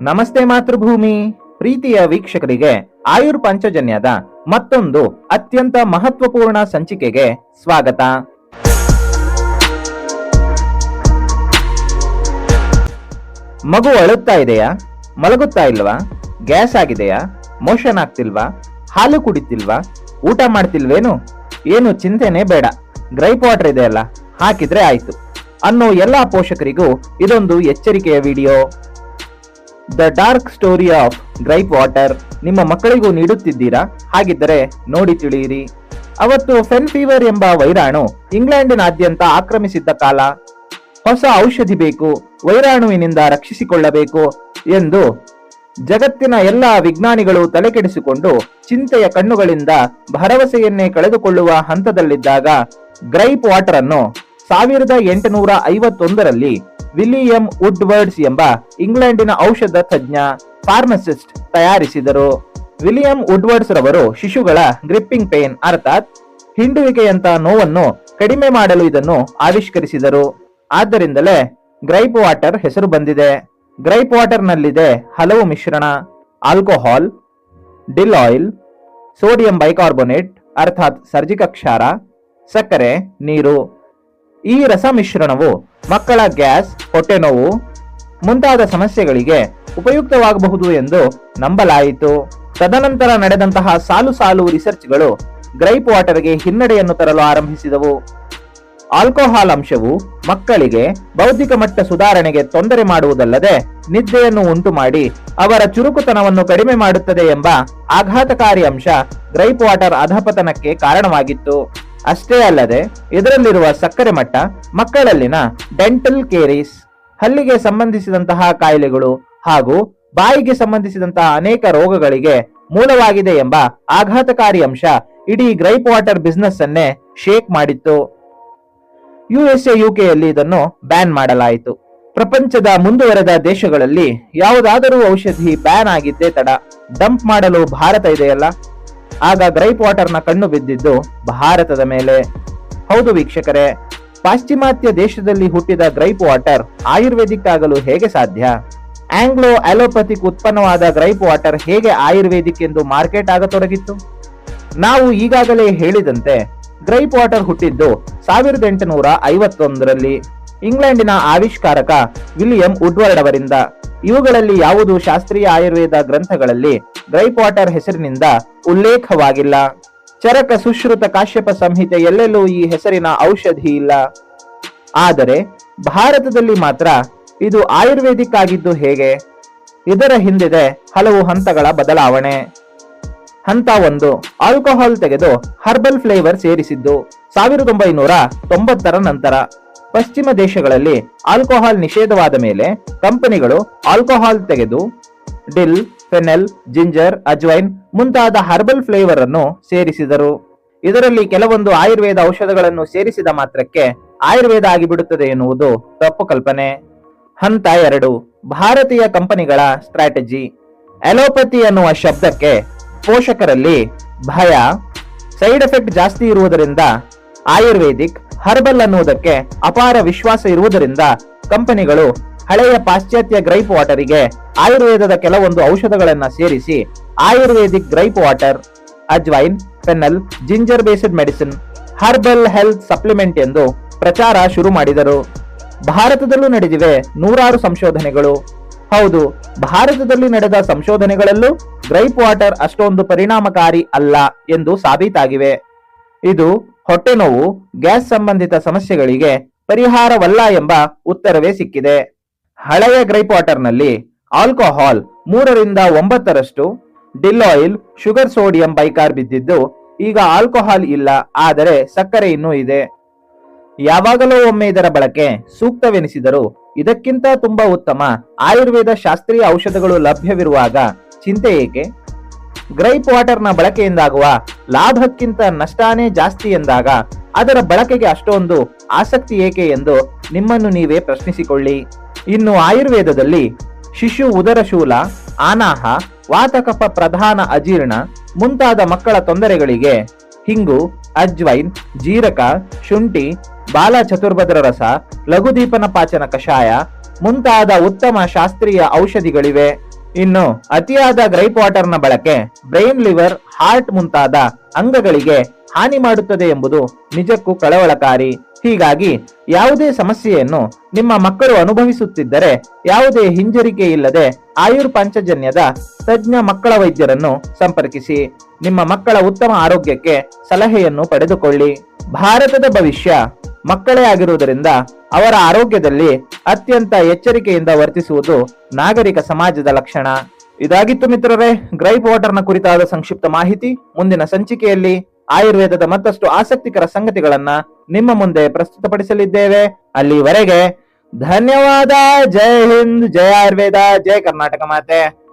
ನಮಸ್ತೆ ಮಾತೃಭೂಮಿ. ಪ್ರೀತಿಯ ವೀಕ್ಷಕರಿಗೆ ಆಯುರ್ ಪಂಚಜನ್ಯದ ಮತ್ತೊಂದು ಅತ್ಯಂತ ಮಹತ್ವಪೂರ್ಣ ಸಂಚಿಕೆಗೆ ಸ್ವಾಗತ. ಮಗು ಅಳುತ್ತಾ ಇದೆಯಾ? ಮಲಗುತ್ತಾ ಇಲ್ವಾ? ಗ್ಯಾಸ್ ಆಗಿದೆಯಾ? ಮೋಷನ್ ಆಗ್ತಿಲ್ವಾ? ಹಾಲು ಕುಡಿತಿಲ್ವಾ? ಊಟ ಮಾಡ್ತಿಲ್ವೇನು? ಏನು ಚಿಂತೆನೆ ಬೇಡ. ಗ್ರೈಪ್ ವಾಟರ್ ಇದೆಯಲ್ಲ, ಹಾಕಿದ್ರೆ ಆಯ್ತು. ಅನ್ನೋ ಎಲ್ಲಾ ಪೋಷಕರಿಗೂ ಇದೊಂದು ಎಚ್ಚರಿಕೆಯ video. The dark story of gripe water ನಿಮ್ಮ ಮಕ್ಕಳಿಗೂ ನೀಡುತ್ತಿದ್ದೀರಾ? ಹಾಗಿದ್ದರೆ ನೋಡಿ ತಿಳಿಯಿರಿ. ಅವತ್ತು ಫೆನ್ ಫೀವರ್ ಎಂಬ ವೈರಾಣು ಇಂಗ್ಲೆಂಡಿನಾದ್ಯಂತ ಆಕ್ರಮಿಸಿದ್ದ ಕಾಲ. ಹೊಸ ಔಷಧಿ ಬೇಕು, ವೈರಾಣುವಿನಿಂದ ರಕ್ಷಿಸಿಕೊಳ್ಳಬೇಕು ಎಂದು ಜಗತ್ತಿನ ಎಲ್ಲ ವಿಜ್ಞಾನಿಗಳು ತಲೆಕೆಡಿಸಿಕೊಂಡು ಚಿಂತೆಯ ಕಣ್ಣುಗಳಿಂದ ಭರವಸೆಯನ್ನೇ ಕಳೆದುಕೊಳ್ಳುವ ಹಂತದಲ್ಲಿದ್ದಾಗ ಗ್ರೈಪ್ ವಾಟರ್ ಅನ್ನು ಸಾವಿರದ ಎಂಟುನೂರ ಐವತ್ತೊಂದರಲ್ಲಿ ವಿಲಿಯಂ ವುಡ್ವರ್ಡ್ಸ್ ಎಂಬ ಇಂಗ್ಲೆಂಡಿನ ಔಷಧ ತಜ್ಞ ಫಾರ್ಮಸಿಸ್ಟ್ ತಯಾರಿಸಿದರು. ವಿಲಿಯಂ ವುಡ್ವರ್ಡ್ಸ್ ರವರು ಶಿಶುಗಳ ಗ್ರಿಪ್ಪಿಂಗ್ ಪೇನ್ ಅರ್ಥಾತ್ ಹಿಂಡುವಿಕೆಯಂತ ನೋವನ್ನು ಕಡಿಮೆ ಮಾಡಲು ಇದನ್ನು ಆವಿಷ್ಕರಿಸಿದರು. ಆದ್ದರಿಂದಲೇ ಗ್ರೈಪ್ ವಾಟರ್ ಹೆಸರು ಬಂದಿದೆ. ಗ್ರೈಪ್ ವಾಟರ್ ನಲ್ಲಿದೆ ಹಲವು ಮಿಶ್ರಣ. Alcohol, dill oil, sodium bicarbonate ಅರ್ಥಾತ್ ಸರ್ಜಿಕ ಕ್ಷಾರ, ಸಕ್ಕರೆ, ನೀರು. ಈ ರಸ ಮಿಶ್ರಣವು ಮಕ್ಕಳ ಗ್ಯಾಸ್, ಹೊಟ್ಟೆ ನೋವು ಮುಂತಾದ ಸಮಸ್ಯೆಗಳಿಗೆ ಉಪಯುಕ್ತವಾಗಬಹುದು ಎಂದು ನಂಬಲಾಯಿತು. ತದನಂತರ ನಡೆದಂತಹ ಸಾಲು ಸಾಲು ರಿಸರ್ಚ್ಗಳು ಗ್ರೈಪ್ ವಾಟರ್ಗೆ ಹಿನ್ನಡೆಯನ್ನು ತರಲು ಆರಂಭಿಸಿದವು. ಆಲ್ಕೋಹಾಲ್ ಅಂಶವು ಮಕ್ಕಳಿಗೆ ಬೌದ್ಧಿಕ ಮಟ್ಟ ಸುಧಾರಣೆಗೆ ತೊಂದರೆ ಮಾಡುವುದಲ್ಲದೆ ನಿದ್ದೆಯನ್ನು ಉಂಟು ಮಾಡಿ ಅವರ ಚುರುಕುತನವನ್ನು ಕಡಿಮೆ ಮಾಡುತ್ತದೆ ಎಂಬ ಆಘಾತಕಾರಿ ಅಂಶ ಗ್ರೈಪ್ ವಾಟರ್ ಅಧಪತನಕ್ಕೆ ಕಾರಣವಾಗಿತ್ತು. ಅಷ್ಟೇ ಅಲ್ಲದೆ ಇದರಲ್ಲಿರುವ ಸಕ್ಕರೆ ಮಟ್ಟ, ಮಕ್ಕಳಲ್ಲಿನ ಡೆಂಟಲ್ ಕೇರೀಸ್ ಹಲ್ಲಿಗೆ ಸಂಬಂಧಿಸಿದಂತಹ ಕಾಯಿಲೆಗಳು ಹಾಗೂ ಬಾಯಿಗೆ ಸಂಬಂಧಿಸಿದಂತಹ ಅನೇಕ ರೋಗಗಳಿಗೆ ಮೂಲವಾಗಿದೆ ಎಂಬ ಆಘಾತಕಾರಿ ಅಂಶ ಇಡೀ ಗ್ರೈಪ್ ವಾಟರ್ ಬಿಸ್ನೆಸ್ ಅನ್ನೇ ಶೇಕ್ ಮಾಡಿತ್ತು. ಯುಎಸ್ಎ ಯುಕೆಯಲ್ಲಿ ಇದನ್ನು ಬ್ಯಾನ್ ಮಾಡಲಾಯಿತು. ಪ್ರಪಂಚದ ಮುಂದುವರೆದ ದೇಶಗಳಲ್ಲಿ ಯಾವುದಾದರೂ ಔಷಧಿ ಬ್ಯಾನ್ ಆಗಿದ್ದೇ ತಡ. ಡಂಪ್ ಮಾಡಲು ಭಾರತ ಇದೆಯಲ್ಲ? ಆಗ ಗ್ರೈಪ್ ವಾಟರ್ನ ಕಣ್ಣು ಬಿದ್ದಿದ್ದು ಭಾರತದ ಮೇಲೆ. ಹೌದು ವೀಕ್ಷಕರೇ, ಪಾಶ್ಚಿಮಾತ್ಯ ದೇಶದಲ್ಲಿ ಹುಟ್ಟಿದ ಗ್ರೈಪ್ ವಾಟರ್ ಆಯುರ್ವೇದಿಕ್ ಆಗಲು ಹೇಗೆ ಸಾಧ್ಯ? ಆಂಗ್ಲೋ ಅಲೋಪತಿಕ್ ಉತ್ಪನ್ನವಾದ ಗ್ರೈಪ್ ವಾಟರ್ ಹೇಗೆ ಆಯುರ್ವೇದಿಕ್ ಎಂದು ಮಾರ್ಕೆಟ್ ಆಗತೊಡಗಿತ್ತು ನಾವು ಈಗಾಗಲೇ ಹೇಳಿದಂತೆ, ಗ್ರೈಪ್ ವಾಟರ್ ಹುಟ್ಟಿದ್ದು ಸಾವಿರದ ಎಂಟುನೂರ ಐವತ್ತೊಂದರಲ್ಲಿ ಇಂಗ್ಲೆಂಡಿನ ಆವಿಷ್ಕಾರಕ ವಿಲಿಯಂ ಉಡ್ವರ್ಡ್ ಅವರಿಂದ. ಇವುಗಳಲ್ಲಿ ಯಾವುದು ಶಾಸ್ತ್ರೀಯ ಆಯುರ್ವೇದ ಗ್ರಂಥಗಳಲ್ಲಿ ಡ್ರೈ ವಾಟರ್ ಹೆಸರಿನಿಂದ ಉಲ್ಲೇಖವಾಗಿಲ್ಲ. ಚರಕ ಸುಶ್ರುತ ಕಾಶ್ಯಪ ಸಂಹಿತೆ ಎಲ್ಲೆಲ್ಲೂ ಈ ಹೆಸರಿನ ಔಷಧಿ ಇಲ್ಲ. ಆದರೆ ಭಾರತದಲ್ಲಿ ಮಾತ್ರ ಇದು ಆಯುರ್ವೇದಿಕ್ ಆಗಿದ್ದು ಹೇಗೆ? ಇದರ ಹಿಂದಿದೆ ಹಲವು ಹಂತಗಳ ಬದಲಾವಣೆ. ಹಂತ ಒಂದು, ಆಲ್ಕೋಹಾಲ್ ತೆಗೆದು ಹರ್ಬಲ್ ಫ್ಲೇವರ್ ಸೇರಿಸಿದ್ದು ಸಾವಿರದ ಒಂಬೈನೂರ ತೊಂಬತ್ತರ ನಂತರ. ಪಶ್ಚಿಮ ದೇಶಗಳಲ್ಲಿ ಆಲ್ಕೋಹಾಲ್ ನಿಷೇಧವಾದ ಮೇಲೆ ಕಂಪನಿಗಳು ಆಲ್ಕೋಹಾಲ್ ತೆಗೆದು ಡಿಲ್, ಫೆನೆಲ್, ಜಿಂಜರ್, ಅಜ್ವೈನ್ ಮುಂತಾದ ಹರ್ಬಲ್ ಫ್ಲೇವರ್ ಅನ್ನು ಸೇರಿಸಿದರು. ಇದರಲ್ಲಿ ಕೆಲವೊಂದು ಆಯುರ್ವೇದ ಔಷಧಗಳನ್ನು ಸೇರಿಸಿದ ಮಾತ್ರಕ್ಕೆ ಆಯುರ್ವೇದ ಆಗಿಬಿಡುತ್ತದೆ ಎನ್ನುವುದು ತಪ್ಪು ಕಲ್ಪನೆ. ಹಂತ ಎರಡು, ಭಾರತೀಯ ಕಂಪನಿಗಳ ಸ್ಟ್ರಾಟಜಿ. ಅಲೋಪತಿ ಅನ್ನುವ ಶಬ್ದಕ್ಕೆ ಪೋಷಕರಲ್ಲಿ ಭಯ. ಸೈಡ್ ಎಫೆಕ್ಟ್ ಜಾಸ್ತಿ ಇರುವುದರಿಂದ ಆಯುರ್ವೇದಿಕ್ ಹರ್ಬಲ್ ಅನ್ನುವುದಕ್ಕೆ ಅಪಾರ ವಿಶ್ವಾಸ ಇರುವುದರಿಂದ ಕಂಪನಿಗಳು ಹಳೆಯ ಪಾಶ್ಚಾತ್ಯ ಗ್ರೈಪ್ ವಾಟರಿಗೆ ಆಯುರ್ವೇದದ ಕೆಲವೊಂದು ಔಷಧಗಳನ್ನ ಸೇರಿಸಿ ayurvedic gripe water, ajwain fennel ginger based medicine, herbal health supplement ಎಂದು ಪ್ರಚಾರ ಶುರು ಮಾಡಿದರು. ಭಾರತದಲ್ಲೂ ನಡೆದಿವೆ ನೂರಾರು ಸಂಶೋಧನೆಗಳು. ಹೌದು, ಭಾರತದಲ್ಲಿ ನಡೆದ ಸಂಶೋಧನೆಗಳಲ್ಲೂ ಗ್ರೈಪ್ ವಾಟರ್ ಅಷ್ಟೊಂದು ಪರಿಣಾಮಕಾರಿ ಅಲ್ಲ ಎಂದು ಸಾಬೀತಾಗಿವೆ. ಇದು ಹೊಟ್ಟೆ ನೋವು, ಗ್ಯಾಸ್ ಸಂಬಂಧಿತ ಸಮಸ್ಯೆಗಳಿಗೆ ಪರಿಹಾರವಲ್ಲ ಎಂಬ ಉತ್ತರವೇ ಸಿಕ್ಕಿದೆ. ಹಳೆಯ ಗ್ರೈಪ್ ವಾಟರ್ನಲ್ಲಿ ಆಲ್ಕೋಹಾಲ್ ಮೂರರಿಂದ ಒಂಬತ್ತರಷ್ಟು, ಡಿಲ್ ಆಯಿಲ್, ಶುಗರ್ ಸೋಡಿಯಂ ಬೈಕಾರ್ ಬಿದ್ದಿದ್ದು ಈಗ ಆಲ್ಕೋಹಾಲ್ ಇಲ್ಲ, ಆದರೆ ಸಕ್ಕರೆ ಇನ್ನೂ ಇದೆ. ಯಾವಾಗಲೂ ಒಮ್ಮೆ ಇದರ ಬಳಕೆ ಸೂಕ್ತವೆನಿಸಿದರೂ ಇದಕ್ಕಿಂತ ತುಂಬಾ ಉತ್ತಮ ಆಯುರ್ವೇದ ಶಾಸ್ತ್ರೀಯ ಔಷಧಗಳು ಲಭ್ಯವಿರುವಾಗ ಚಿಂತೆ ಏಕೆ? ಗ್ರೈಪ್ ವಾಟರ್ನ ಬಳಕೆಯಿಂದಾಗುವ ಲಾಭಕ್ಕಿಂತ ನಷ್ಟಾನೇ ಜಾಸ್ತಿ ಎಂದಾಗ ಅದರ ಬಳಕೆಗೆ ಅಷ್ಟೊಂದು ಆಸಕ್ತಿ ಏಕೆ ಎಂದು ನಿಮ್ಮನ್ನು ನೀವೇ ಪ್ರಶ್ನಿಸಿಕೊಳ್ಳಿ. ಇನ್ನು ಆಯುರ್ವೇದದಲ್ಲಿ ಶಿಶು ಉದರಶೂಲ, ಆನಾಹ ವಾತಕಫ ಪ್ರಧಾನ ಅಜೀರ್ಣ ಮುಂತಾದ ಮಕ್ಕಳ ತೊಂದರೆಗಳಿಗೆ ಹಿಂಗು, ಅಜ್ವೈನ್, ಜೀರಕ, ಶುಂಠಿ, ಬಾಲ ಚತುರ್ಭದ್ರ ರಸ, ಲಘುದೀಪನ ಪಾಚನ ಕಷಾಯ ಮುಂತಾದ ಉತ್ತಮ ಶಾಸ್ತ್ರೀಯ ಔಷಧಿಗಳಿವೆ. ಇನ್ನು ಅತಿಯಾದ ಗ್ರೈಪ್ ವಾಟರ್ನ ಬಳಕೆ ಬ್ರೈನ್ ಲಿವರ್ ಹಾರ್ಟ್ ಮುಂತಾದ ಅಂಗಗಳಿಗೆ ಹಾನಿ ಮಾಡುತ್ತದೆ ಎಂಬುದು ನಿಜಕ್ಕೂ ಕಳವಳಕಾರಿ. ಹೀಗಾಗಿ ಯಾವುದೇ ಸಮಸ್ಯೆಯನ್ನು ನಿಮ್ಮ ಮಕ್ಕಳು ಅನುಭವಿಸುತ್ತಿದ್ದರೆ ಯಾವುದೇ ಹಿಂಜರಿಕೆ ಇಲ್ಲದೆ ಆಯುರ್ ಪಂಚಜನ್ಯದ ತಜ್ಞ ಮಕ್ಕಳ ವೈದ್ಯರನ್ನು ಸಂಪರ್ಕಿಸಿ. ನಿಮ್ಮ ಮಕ್ಕಳ ಉತ್ತಮ ಆರೋಗ್ಯಕ್ಕೆ ಸಲಹೆಯನ್ನು ಪಡೆದುಕೊಳ್ಳಿ. ಭಾರತದ ಭವಿಷ್ಯ ಮಕ್ಕಳೇ ಆಗಿರುವುದರಿಂದ ಅವರ ಆರೋಗ್ಯದಲ್ಲಿ ಅತ್ಯಂತ ಎಚ್ಚರಿಕೆಯಿಂದ ವರ್ತಿಸುವುದು ನಾಗರಿಕ ಸಮಾಜದ ಲಕ್ಷಣ. ಇದಾಗಿತ್ತು ಮಿತ್ರರೇ ಗ್ರೈಪ್ ವಾಟರ್ನ ಕುರಿತಾದ ಸಂಕ್ಷಿಪ್ತ ಮಾಹಿತಿ. ಮುಂದಿನ ಸಂಚಿಕೆಯಲ್ಲಿ ಆಯುರ್ವೇದದ ಮತ್ತಷ್ಟು ಆಸಕ್ತಿಕರ ಸಂಗತಿಗಳನ್ನ ನಿಮ್ಮ ಮುಂದೆ ಪ್ರಸ್ತುತಪಡಿಸಲಿದ್ದೇವೆ. ಅಲ್ಲಿವರೆಗೆ ಧನ್ಯವಾದ. ಜೈ ಹಿಂದ್ ಜಯ ಆಯುರ್ವೇದ ಜಯ ಕರ್ನಾಟಕ ಮಾತೆ.